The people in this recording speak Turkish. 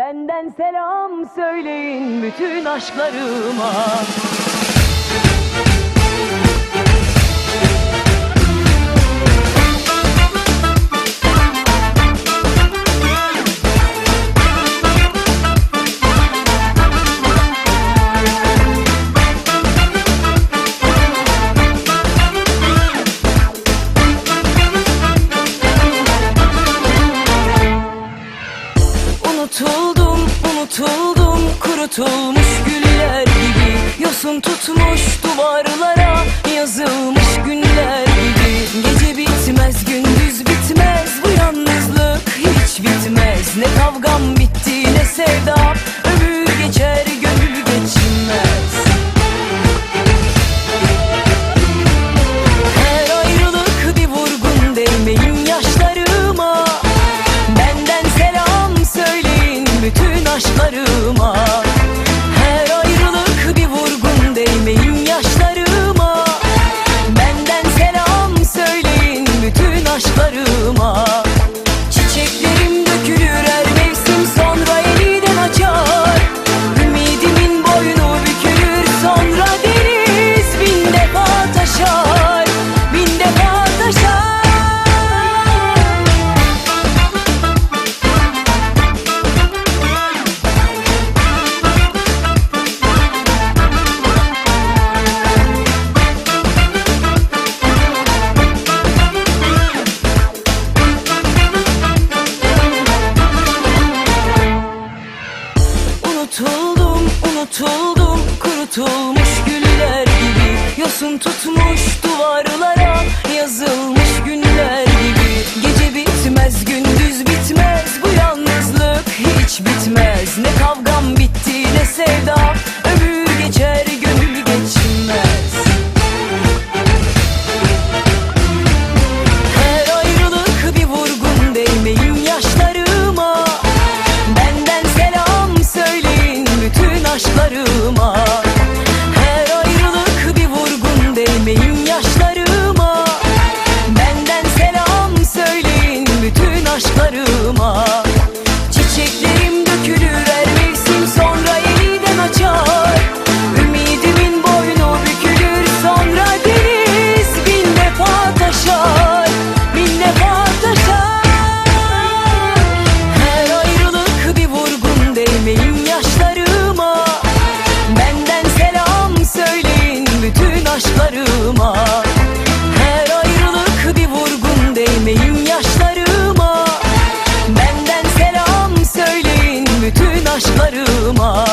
Benden selam söyleyin bütün aşklarıma. Unutulmuş güller gibi Yosun tutmuş duvarlara Yazılmış günler. tutulmuş güller gibi Yosun tutmuş duvarlara yazılmış günler yaşlarıma Benden selam söyleyin bütün aşklara taşlarıma